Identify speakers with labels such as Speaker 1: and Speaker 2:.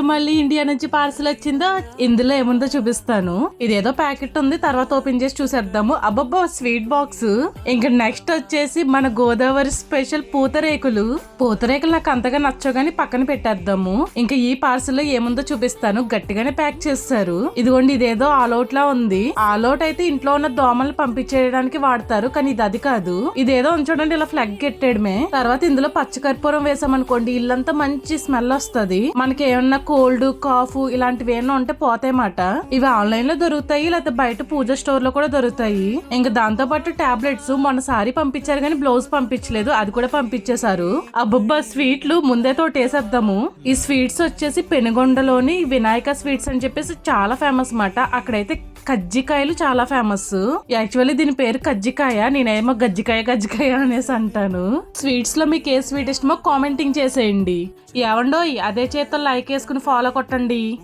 Speaker 1: మళ్ళీ ఇండియా నుంచి పార్సల్ వచ్చిందో ఇందులో ఏముందో చూపిస్తాను. ఇదేదో ప్యాకెట్ ఉంది తర్వాత ఓపెన్ చేసి చూసేద్దాము. అబ్బబ్బో స్వీట్ బాక్స్. ఇంకా నెక్స్ట్ వచ్చేసి మన గోదావరి స్పెషల్ పూతరేకులు. పూతరేకులు నాకు అంతగా నచ్చో గానీ పక్కన పెట్టేద్దాము. ఇంకా ఈ పార్సల్లో ఏముందో చూపిస్తాను. గట్టిగానే ప్యాక్ చేస్తారు. ఇదిగోండి ఇదేదో ఆల్అౌట్ లా ఉంది. ఆల్అౌట్ అయితే ఇంట్లో ఉన్న దోమలు పంపించేయడానికి వాడతారు కానీ ఇది అది కాదు. ఇదేదో ఉంచడండి ఇలా ఫ్లగ్ కెట్టేయడమే. తర్వాత ఇందులో పచ్చకర్పూరం వేసామనుకోండి ఇల్లంతా మంచి స్మెల్ వస్తది. మనకి ఏమన్నా కోల్డ్ కాఫ్ ఇలాంటివి ఏమన్నా ఉంటే పోతాయన్నమాట. ఇవి ఆన్లైన్లో దొరుకుతాయి లేకపోతే బయట పూజ స్టోర్లో కూడా దొరుకుతాయి. ఇంకా దాంతో పాటు టాబ్లెట్స్ మొన్న సారీ పంపించారు కానీ బ్లౌజ్ పంపించలేదు అది కూడా పంపించేశారు. అబ్బబ్బా స్వీట్లు ముందే తోటేసేద్దాము. ఈ స్వీట్స్ వచ్చేసి పెనుగొండలోని వినాయక స్వీట్స్ అని చెప్పేసి చాలా ఫేమస్ మాట అక్కడైతే కజ్జికాయలు చాలా ఫేమస్ యాక్చువల్లీ దీని పేరు కజ్జికాయ నేనేమో గజ్జికాయ గజ్జికాయ అనేసి అంటాను. స్వీట్స్లో మీకు ఏ స్వీట్ ఇష్టమో కామెంటింగ్ చేసేయండి. ఏవండో అదే చేత లైక్ వేసుకుని ఫాలో కొట్టండి.